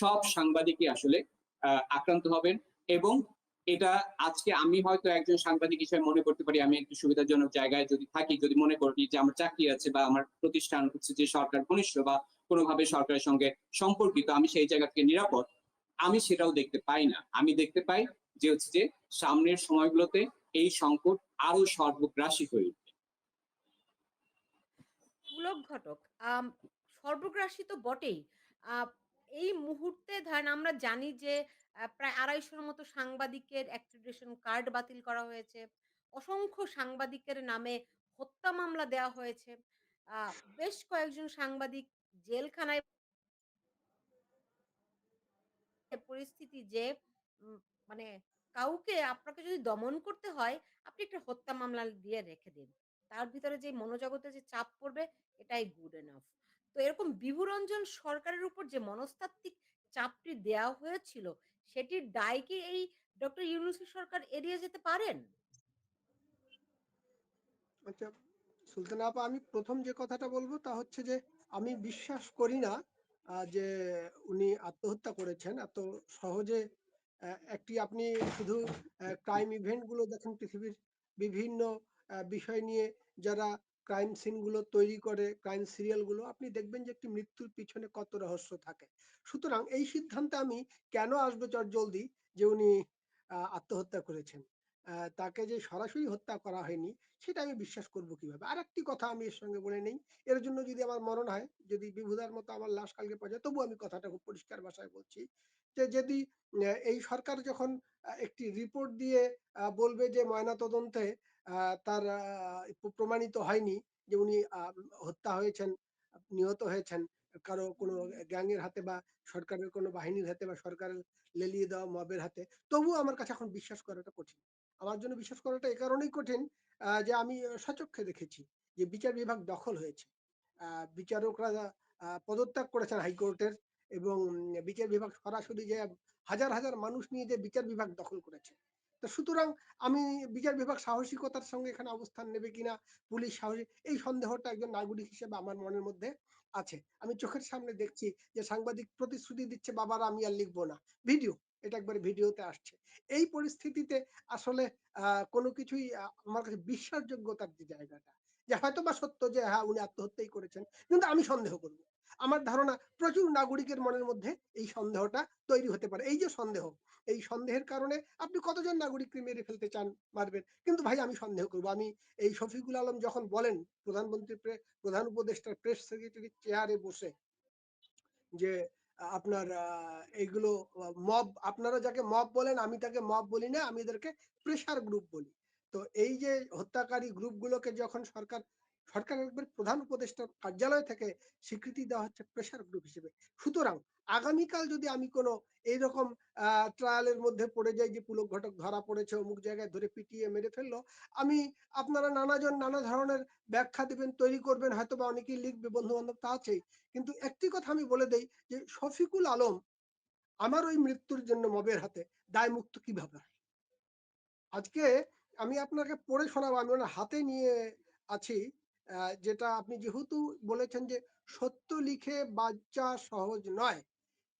সব সাংবাদিকই আসলে আক্রান্ত হবেন এবং এটা আজকে আমি হয়তো একজন সাংবাদিক হিসেবে মনে করতে পারি, আমি একটু সুবিধাজনক জায়গায় যদি থাকি, যদি মনে করি যে আমার চাকরি আছে বা আমার প্রতিষ্ঠান হচ্ছে যে সরকার ঘনিষ্ঠ বা কোনোভাবে সরকারের সঙ্গে সম্পর্কিত, আমি সেই জায়গা থেকে নিরাপদ, আমি সেটাও দেখতে পাই না। আমি দেখতে পাই যে হচ্ছে যে সামনের সময়গুলোতে এই সংকট আরও সর্বগ্রাসী হয়ে উঠবে। ঘটক সর্বগ্রাসী তো বটেই। এই মুহূর্তে ধরেন আমরা জানি যে প্রায় আড়াইশোর মতো সাংবাদিকের অ্যাক্রিডিটেশন কার্ড বাতিল করা হয়েছে। অসংখ্য সাংবাদিকের নামে হত্যা মামলা দেওয়া হয়েছে। বেশ কয়েকজন সাংবাদিক জেলখানায় পরিস্থিতি যে মানে কাউকে আপনাকে যদি দমন করতে হয়, আপনি একটা হত্যা মামলা দিয়ে রেখে দিন। তার ভিতরে যে মনোজগতে যে চাপ পড়বে, এটাই গুড এনাফ তো এরকম বিভুরঞ্জন সরকারের উপর যে মনস্তাত্ত্বিক চাপটি দেওয়া হয়েছিল, সেটির দায় কি এই ডক্টর ইউনুসের সরকার এড়িয়ে যেতে পারেন? আচ্ছা সুলতানা আপা, আমি প্রথম যে কথাটা বলব তা হচ্ছে যে, আমি বিশ্বাস করি না যে উনি আত্মহত্যা করেছেন। এত সহজে একটি আপনি শুধু ক্রাইম ইভেন্টগুলো দেখেন, পৃথিবীর বিভিন্ন বিষয় নিয়ে যারা ক্রাইম সিনগুলো তৈরি করে ক্রাইম সিরিয়ালগুলো, আপনি দেখবেন যে একটি মৃত্যুর পিছনে কত রহস্য থাকে। সুতরাং এই সিদ্ধান্তে আমি কেন আসব চট জলদি যে উনি আত্মহত্যা করেছেন? তাকে যে সরাসরি হত্যা করা হয়নি, সেটা আমি বিশ্বাস করব কীভাবে? আর একটি কথা আমি এর সঙ্গে বলে নেই, এর জন্য যদি আমার মরণ হয়, যদি বিভুদার মতো আমার লাশ কালকে পাওয়া যায়, তবু আমি কথাটা খুব পরিষ্কার ভাষায় বলছি যে যদি এই সরকার যখন একটি রিপোর্ট দিয়ে বলবে যে ময়না তদন্তে তার প্রমাণিত হয়নি যে উনি হত্যা হয়েছেন, নিহত হয়েছেন। কারও কোনো গ্যাংয়ের হাতে বা সরকারের কোনো বাহিনীর হাতে বা সরকারের লেলিয়ে দেওয়া মবের হাতে। তবুও আমার কাছে এখন বিশ্বাস করাটা কঠিন। আমার জন্য বিশ্বাস করাটা এ কারণেই কঠিন যে আমি সচক্ষে দেখেছি যে বিচার বিভাগ দখল হয়েছে। বিচারকরা পদত্যাগ করেছেন হাইকোর্টের এবং বিচার বিভাগ সরাসরি যে হাজার হাজার মানুষ নিয়ে যে বিচার বিভাগ দখল করেছে। তো সুতরাং আমি বিচার বিভাগ সাহসিকতার সঙ্গে এখানে অবস্থান নেবে কিনা, পুলিশ সাহসী, এই সন্দেহটা একজন নাগরিক হিসেবে আমার মনের মধ্যে আছে। আমি চোখের সামনে দেখছি যে সাংবাদিক প্রতিশ্রুতি দিচ্ছে, বাবার, আমি আর লিখব না। ভিডিও, এটা একবার ভিডিওতে আসছে। এই পরিস্থিতিতে আসলে কোনো কিছুই আমার কাছে বিশ্বাসযোগ্যতার যে জায়গাটা যে হয়তো বা সত্য যে হ্যাঁ উনি আত্মহত্যাই করেছেন। কিন্তু আমি সন্দেহ করব। আমার ধারণা প্রচুর নাগরিকের মনের মধ্যে এই সন্দেহটা তৈরি হতে পারে। এই যে সন্দেহ, এই সন্দেহের কারণে আপনি কতজন নাগরিককে মেরে ফেলতে চান মারবেন? কিন্তু ভাই, আমি সন্দেহ করব। আমি এই শফিকুল আলম যখন বলেন প্রধানমন্ত্রী প্রধান উপদেষ্টার প্রেস সেক্রেটারি চেয়ারে বসে যে, আপনার এইগুলো মব, আপনারা যাকে মব বলেন, আমি তাকে মব বলি না, আমি এদেরকে প্রেসার গ্রুপ বলি। তো এই যে হত্যাকারী গ্রুপগুলোকে যখন সরকার সরকারের প্রধান উপদেষ্টার কার্যালয় থেকে স্বীকৃতি দেওয়া হচ্ছে প্রেসার গ্রুপ হিসেবে। সুতরাং আগামীকাল যদি আমি কোনো এইরকম ট্রায়ালের মধ্যে পড়ে যাই যে পুলক ঘটক ধরা পড়েছে, অমুক জায়গায় ধরে পিটিয়ে মেরে ফেলল, আমি আপনারা নানাজন নানা ধরনের ব্যাখ্যা দিবেন, তৈরি করবেন হয়তো বা অনেকেই লিখবে বন্ধু বান্ধব তা আছেই। কিন্তু একটি কথা আমি বলে দেই যে শফিকুল আলম আমার ওই মৃত্যুর জন্য মবের হাতে দায় মুক্ত কীভাবে? আজকে আমি আপনাকে পড়ে শোনাবো। আমি ওনার হাতে নিয়ে আছি। যেটা আপনি যেহেতু বলেছেন যে, সত্য লিখে বাচ্চা সহজ নয়।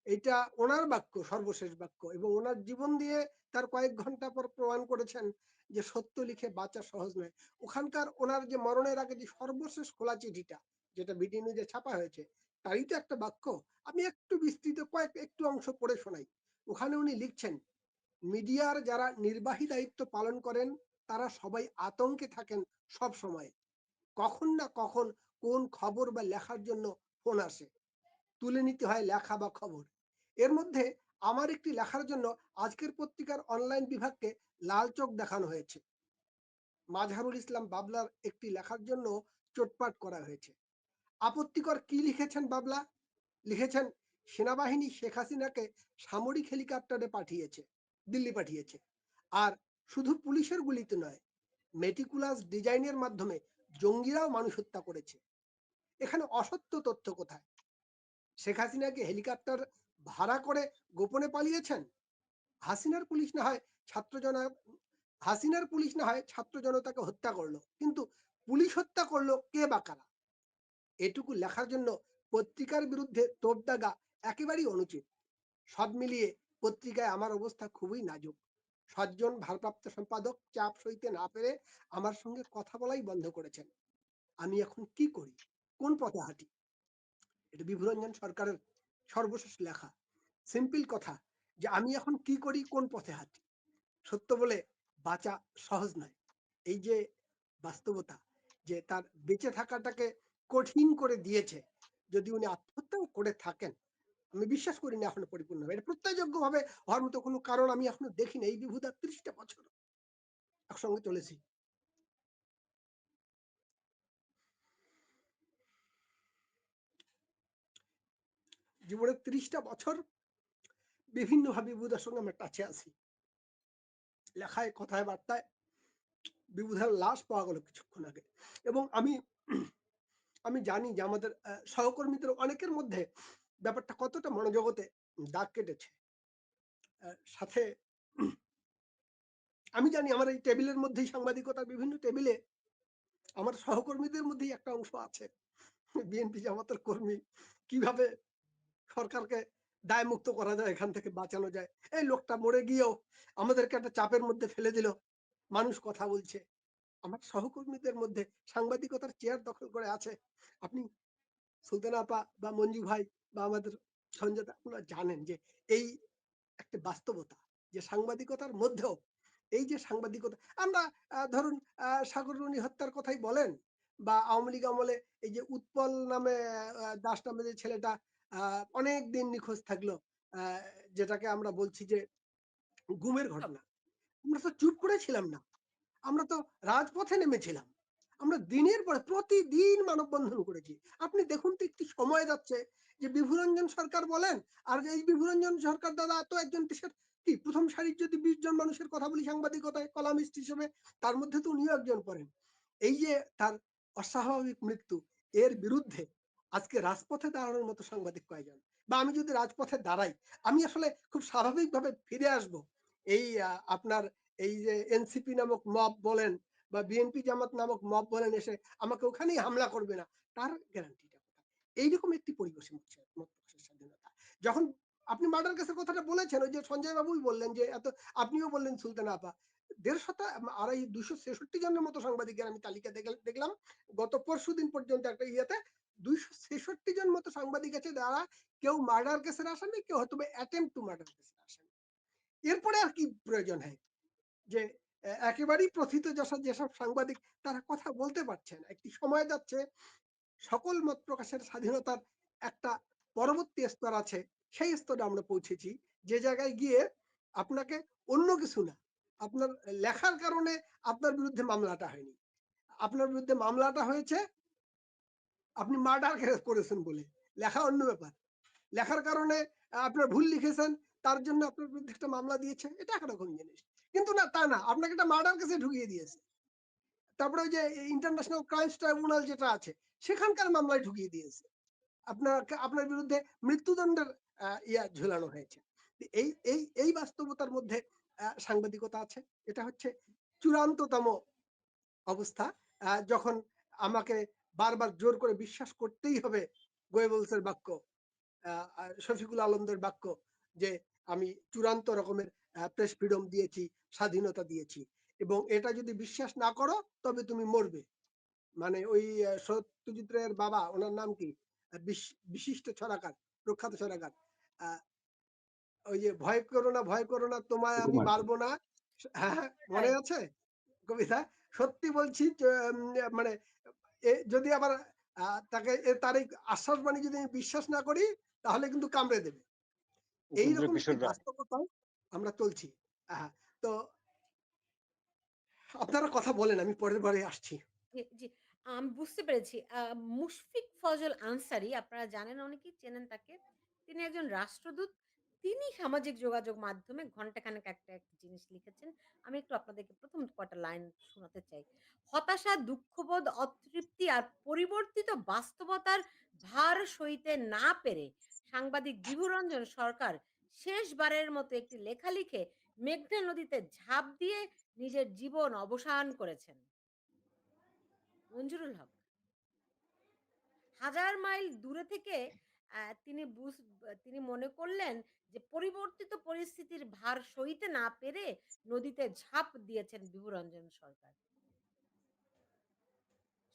এটা ওনার বাক্য, সর্বশেষ বাক্য এবং ওনার জীবন দিয়ে তার কয়েক ঘণ্টা পর প্রমাণ করেছেন যে, সত্য লিখে বাঁচা সহজ নয়। ওখানকার ওনার যে মরণের আগে যে সর্বশেষ খোলা চিঠিটা, যেটা বিডি নিউজে ছাপা হয়েছে, তারই তো একটা বাক্য। আমি একটু বিস্তৃত, কয়েক, একটু অংশ পড়ে শোনাই। ওখানে উনি লিখছেন, মিডিয়ার যারা নির্বাহী দায়িত্ব পালন করেন তারা সবাই আতঙ্কে থাকেন সব সময়। কখন না কখন কোন খবর বা লেখার জন্য ফোন আসে। তুলে নিতে হয় লেখা বা খবর। এর মধ্যে আমার একটি লেখার জন্য আজকের পত্রিকার অনলাইন বিভাগকে লাল চোখ দেখানো হয়েছে। মাজহারুল ইসলাম বাবলার একটি লেখার জন্য চোটপাট করা হয়েছে। আপত্তিকর কি লিখেছেন বাবলা? লিখেছেন, সেনাবাহিনী শেখ হাসিনাকে সামরিক হেলিকপ্টারে পাঠিয়েছে, দিল্লি পাঠিয়েছে। আর শুধু পুলিশের গুলিতে নয় মেটিকুলাস ডিজাইনের মাধ্যমে জঙ্গিরাও মানুষ হত্যা করেছে। এখানে অসত্য তথ্য কোথায়? শেখ হাসিনাকে হেলিকপ্টার ভাড়া করে গোপনে পালিয়েছেন? হাসিনার পুলিশ না হয় ছাত্র জনা, হাসিনার পুলিশ না হয় ছাত্র জনতাকে হত্যা করল, কিন্তু পুলিশ হত্যা করল কে বা কারা? এটুকু লেখার জন্য পত্রিকার বিরুদ্ধে তোপ দাগা একেবারেই অনুচিত। সব মিলিয়ে পত্রিকায় আমার অবস্থা খুবই নাজুক। সাতজন ভারপ্রাপ্ত সম্পাদক চাপ সইতে না পেরে আমার সঙ্গে কথা বলাই বন্ধ করেছেন। আমি এখন কি করি? কোন পথে হাঁটি? এটা বিভুরঞ্জন সরকারের সর্বশেষ লেখা। সিম্পল কথা যে আমি এখন কি করি, কোন পথে হাঁটি? সত্য বলে বাঁচা সহজ নয়। এই যে বাস্তবতা যে তার বেঁচে থাকাটাকে কঠিন করে দিয়েছে, যদি উনি আত্মহত্যা করে থাকেন আমি বিশ্বাস করি না এখনও পরিপূর্ণ হবে। এটা প্রত্যয়যোগ্য ভাবে হওয়ার মতো কোনো কারণ আমি এখনও দেখিনি। এই বিভূতা ত্রিশটা বছর একসঙ্গে চলেছি। জীবনের ত্রিশটা বছর বিভিন্ন ভাবে বিভূতার সঙ্গে আমরা টাচে আছি। লেখায়, কথায়, বার্তায় বিভূতার লাশ পাওয়া গেল কিছুক্ষণ আগে। এবং আমি আমি জানি যে আমাদের সহকর্মীদের অনেকের মধ্যে ব্যাপারটা কতটা মনোজগতে দাগ কেটেছে? সাথে আমি জানি আমার এই টেবিলের মধ্যেই সাংবাদিকতার বিভিন্ন টেবিলে আমার সহকর্মীদের মধ্যেই একটা অংশ আছে। বিএনপি জামাতের কর্মী। কীভাবে সরকারকে দায় মুক্ত করা যায়, এখান থেকে বাঁচানো যায়? এই লোকটা মরে গিয়েও আমাদেরকে একটা চাপের মধ্যে ফেলে দিল। মানুষ কথা বলছে। আমার সহকর্মীদের মধ্যে সাংবাদিকতার চেয়ার দখল করে আছে। আপনি সুলতান আপা বা মঞ্জু ভাই বা আমাদের সঞ্জয় দা, আপনারা জানেন যে এই একটা বাস্তবতা যে সাংবাদিকতার মধ্যেও এই যে সাংবাদিকতা আমরা ধরুন আহ, হত্যার কথাই বলেন বা আওয়ামী লীগ আমলে এই যে উৎপল নামে দাস নামে যে ছেলেটা অনেক দিন নিখোঁজ থাকল যেটাকে আমরা বলছি যে গুমের ঘটনা। আমরা তো চুপ করে ছিলাম না। আমরা তো রাজপথে নেমেছিলাম। আমরা দিনের পর প্রতিদিন মানববন্ধন করেছি। আপনি দেখুন তো একটি সময় যাচ্ছে। যে বিভুরঞ্জন সরকার বলেন, আর এই বিভুরঞ্জন সরকার দাদা তো একজন দেশের কি, প্রথম সারির যদি বিশ জন মানুষের কথা বলি সাংবাদিকতায়, কলামিস্ট হিসেবে, তার মধ্যে তো উনিও একজন পড়েন। এই যে তার অস্বাভাবিক মৃত্যু, এর বিরুদ্ধে আজকে রাজপথে দাঁড়ানোর মতো সাংবাদিক কয়জন? বা আমি যদি রাজপথে দাঁড়াই, আমি আসলে খুব স্বাভাবিকভাবে ফিরে আসব। এই আপনার এই যে এনসিপি নামক মব বলেন বা বিএনপি জামাত নামক মব বলেন এসে আমাকে ওখানেই হামলা করবে না, তার গ্যারান্টিটা কোথায়? এইরকম একটি পরিবেশে মত প্রকাশের স্বাধীনতা। যখন আপনি মার্ডার কেসের কথাটা বলেছেন, ওই যে সঞ্জয় বাবুই বললেন যে এত আপনিও বললেন সুলতান আপা আড়াই দুশো ছেষট্টি জনের মতো সাংবাদিকের আমি তালিকা দেখলাম, গত পরশু দিন পর্যন্ত একটা ইয়েতে দুইশো ছেষট্টি জন মতো সাংবাদিক আছে যারা কেউ মার্ডার কেসের আসামি, কেউ হয়তো অ্যাটেম্প টু মার্ডার কেসের আসামি। এরপরে আর কি প্রয়োজন হয়? যে একেবারেই প্রথিত যশা, যেসব সাংবাদিক তারা কথা বলতে পারছেন একটি সময় যাচ্ছে, সকল মত প্রকাশের স্বাধীনতার একটা পরবর্তী স্তর আছে। সেই স্তরে আমরা পৌঁছেছি। যে জায়গায় গিয়ে আপনাকে অন্য কিছু না, আপনার লেখার কারণে আপনার বিরুদ্ধে মামলাটা হয়নি। আপনার বিরুদ্ধে মামলাটা হয়েছে, আপনি মার্ডার করেছেন বলে। লেখা অন্য ব্যাপার। লেখার কারণে আপনার ভুল লিখেছেন, তার জন্য আপনার বিরুদ্ধে একটা মামলা দিয়েছে। এটা একরকম জিনিস। কিন্তু না, তা না। আপনাকে একটা মার্ডার কেসে ঢুকিয়ে দিয়েছে। তারপরে ওই যে ইন্টারন্যাশনাল ক্রাইমস ট্রাইব্যুনাল যেটা আছে, সেখানকার মামলায় ঢুকিয়ে দিয়েছে। আপনার আপনার বিরুদ্ধে মৃত্যুদণ্ডের ইয়া ঝুলানো হয়েছে। এই এই এই বাস্তবতার মধ্যে সাংবাদিকতা আছে। এটা হচ্ছে চূড়ান্ততম অবস্থা। যখন আমাকে বারবার জোর করে বিশ্বাস করতেই হবে গোয়েবলসের বাক্য শফিকুল আলমদের বাক্য যে, আমি চূড়ান্ত রকমের প্রেস ফ্রিডম দিয়েছি স্বাধীনতা দিয়েছি। এবং এটা যদি বিশ্বাস না করো তবে তুমি মরবে। মানে ওই সত্যজিৎ রায়ের বাবা ওনার নাম কি? বিশিষ্ট ছড়াকার প্রখ্যাত ছড়াকার। ওই যে ভয় করো না ভয় করো না তোমায় আমি। মারবো না। হ্যাঁ হ্যাঁ, মনে আছে? কবিতা? সত্যি বলছি মানে যদি আবার তাকে তার এই আশ্বাস বাণী যদি আমি বিশ্বাস না করি তাহলে কিন্তু কামড়ে দেবে। এইরকম বাস্তবতায় আমরা চলছি তো আপনারা কথা বলেন আমি পরের বারে আসছি জি। আমি বুঝতে পেরেছি। মুশফিক ফজল আনসারী আপনারা জানেন অনেকেই চেনেন তাকে। তিনি একজন রাষ্ট্রদূত। তিনি সামাজিক যোগাযোগ মাধ্যমে ঘন্টাখানেক একটা, একটা জিনিস লিখেছেন। আমি একটু আপনাদেরকে প্রথম কয়টা লাইন শোনাতে চাই। হতাশা, দুঃখবোধ, অতৃপ্তি আর পরিবর্তিত বাস্তবতার ভার সইতে না পেরে সাংবাদিক বিভুরঞ্জন সরকার শেষবারের মতো একটি লেখা লিখে মেঘনা নদীতে ঝাঁপ দিয়ে নিজের জীবন অবসান করেছেন। মঞ্জুরুল হক। হাজার মাইল দূরে থেকে তিনি তিনি মনে করলেন যে পরিবর্তিত পরিস্থিতির ভার সইতে না পেরে নদীতে ঝাঁপ দিয়েছেন বিভুরঞ্জন সরকার।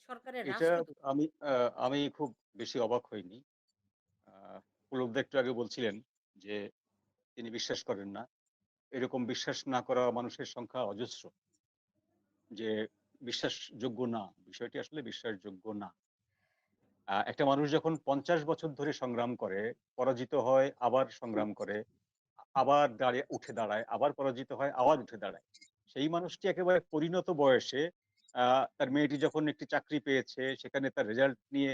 সরকারের আমি আমি খুব বেশি অবাক হইনি। আ একটু আগে বলছিলেন যে তিনি বিশ্বাস করেন না। এরকম বিশ্বাস না করা মানুষের সংখ্যা অজস্র। যে বিশ্বাসযোগ্য না। বিষয়টি আসলে বিশ্বাসযোগ্য না। একটা মানুষ যখন ৫০ বছর ধরে সংগ্রাম করে, পরাজিত হয়, আবার সংগ্রাম করে, আবার দাঁড়িয়ে উঠে দাঁড়ায়, আবার পরাজিত হয়, আবার উঠে দাঁড়ায়। সেই মানুষটি একেবারে পরিণত বয়সে তার মেয়েটি যখন একটি চাকরি পেয়েছে, সেখানে তার রেজাল্ট নিয়ে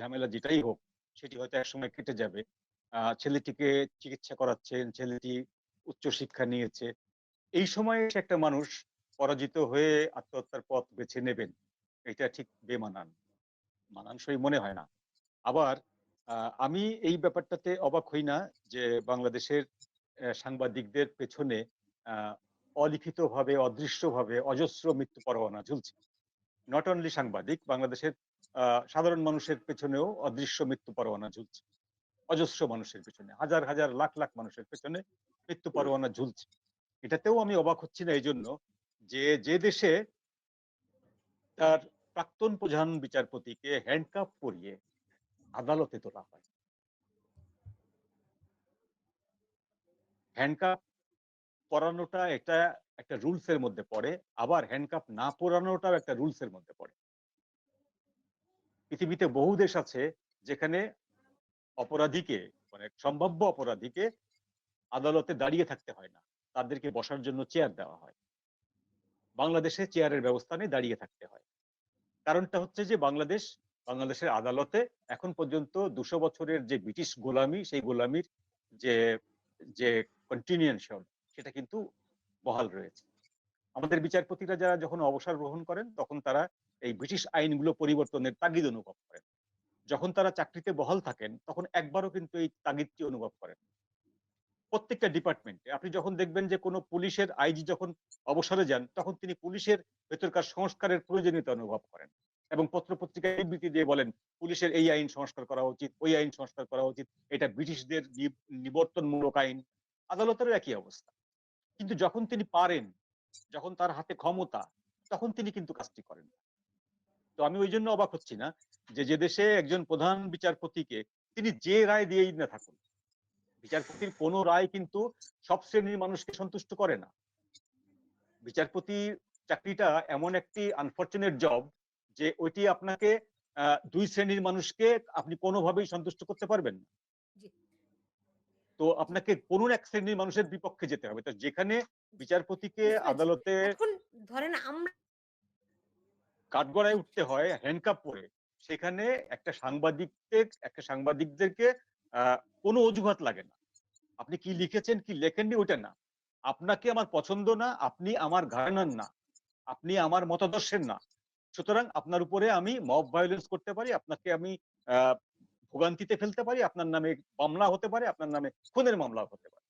ঝামেলা যেটাই হোক, সেটি হয়তো একসময় কেটে যাবে। ছেলেটিকে চিকিৎসা করাচ্ছেন, ছেলেটি উচ্চশিক্ষা নিয়েছে। এই সময়ে একটা মানুষ পরাজিত হয়ে আত্মহত্যার পথ বেছে নেবেন। এটা ঠিক বেমানান। মানানসই মনে হয় না। আবার আমি এই ব্যাপারটাতে অবাক হই না যে বাংলাদেশের সাংবাদিকদের পেছনে অলিখিতভাবে, অদৃশ্যভাবে অজস্র মৃত্যু পরোয়ানা ঝুলছে। নট অনলি সাংবাদিক, বাংলাদেশের সাধারণ মানুষের পেছনেও অদৃশ্য মৃত্যু পরোয়ানা ঝুলছে। অজস্র মানুষের পেছনে। হাজার, হাজার লাখ, লাখ মানুষের পেছনে মৃত্যু পরোয়ানা ঝুলছে। এটাতেও আমি অবাক হচ্ছি না এইজন্য যে, যে দেশে তার প্রাক্তন প্রধান বিচারপতিকে হ্যান্ডকাফ পরিয়ে আদালতে তোলা হয়। হ্যান্ডকাফ পরানোটা এটা একটা রুলস এর মধ্যে পড়ে। আবার হ্যান্ডকাপ না পরানোটাও একটা রুলস এর মধ্যে পড়ে। পৃথিবীতে বহু দেশ আছে যেখানে অপরাধীকে মানে সম্ভাব্য অপরাধীকে আদালতে দাঁড়িয়ে থাকতে হয় না। তাদেরকে বসার জন্য চেয়ার দেওয়া হয়। বাংলাদেশে চেয়ারের ব্যবস্থা নেই, দাঁড়িয়ে থাকতে হয়। কারণটা হচ্ছে যে বাংলাদেশ, বাংলাদেশের আদালতে এখন পর্যন্ত দুশো বছরের যে ব্রিটিশ গোলামি, সেই গোলামির যে, যে কন্টিনিউশন সেটা কিন্তু বহাল রয়েছে। আমাদের বিচারপতিরা যারা যখন অবসর গ্রহণ করেন, তখন তারা এই ব্রিটিশ আইনগুলো পরিবর্তনের তাগিদ অনুভব করেন। যখন তারা চাকরিতে বহাল থাকেন, তখন একবারও কিন্তু এই তাগিদটি অনুভব করেন প্রত্যেকটা ডিপার্টমেন্টে আপনি যখন দেখবেন যে কোনো পুলিশের আইজি যখন অবসরে যান, তখন তিনি পুলিশের ভেতরকার সংস্কারের প্রয়োজনীয়তা অনুভব করেন। এবং পত্র-পত্রিকায় বিবৃতি দিয়ে বলেন, পুলিশের এই আইন সংস্কার করা উচিত, ওই আইন সংস্কার করা উচিত। এটা ব্রিটিশদের নিবর্তনমূলক আইন। আদালতের একই অবস্থা। কিন্তু যখন তিনি পারেন, যখন তার হাতে ক্ষমতা, তখন তিনি কিন্তু কাজটি করেন না। তো আমি ওইজন্য অবাক হচ্ছি না যে, যে দেশে একজন প্রধান বিচারপতিকে তিনি যে রায় দিয়েই না থাকুন। বিচারপতির কোন রায় কিন্তু সব শ্রেণির মানুষকে সন্তুষ্ট করে না। বিচারপতির চাকরিটা এমন একটি আনফরচুনেট জব যে ওইটি আপনাকে ২ শ্রেণির মানুষকে আপনি কোনভাবেই সন্তুষ্ট করতে পারবেন না। তো আপনাকে কোন এক শ্রেণির মানুষের বিপক্ষে যেতে হবে। তো যেখানে বিচারপতিকে আদালতে ধরেন আমরা কাঠগড়ায় উঠতে হয় হ্যান্ডকাপ পরে। সেখানে একটা সাংবাদিকদের একটা সাংবাদিকদেরকে কোন অজুহাত লাগে না। আপনি কি লিখেছেন, কি লেখেননি ওইটা না। আপনাকে আমার পছন্দ না, আপনি আমার ঘরানার না। আপনি আমার মতাদর্শের না। সুতরাং আপনার উপরে আমি মব ভায়োলেন্স করতে পারি, আপনাকে আমি ভোগান্তিতে ফেলতে পারি, আপনার নামে মামলা হতে পারে, আপনার নামে খুনের মামলা হতে পারে।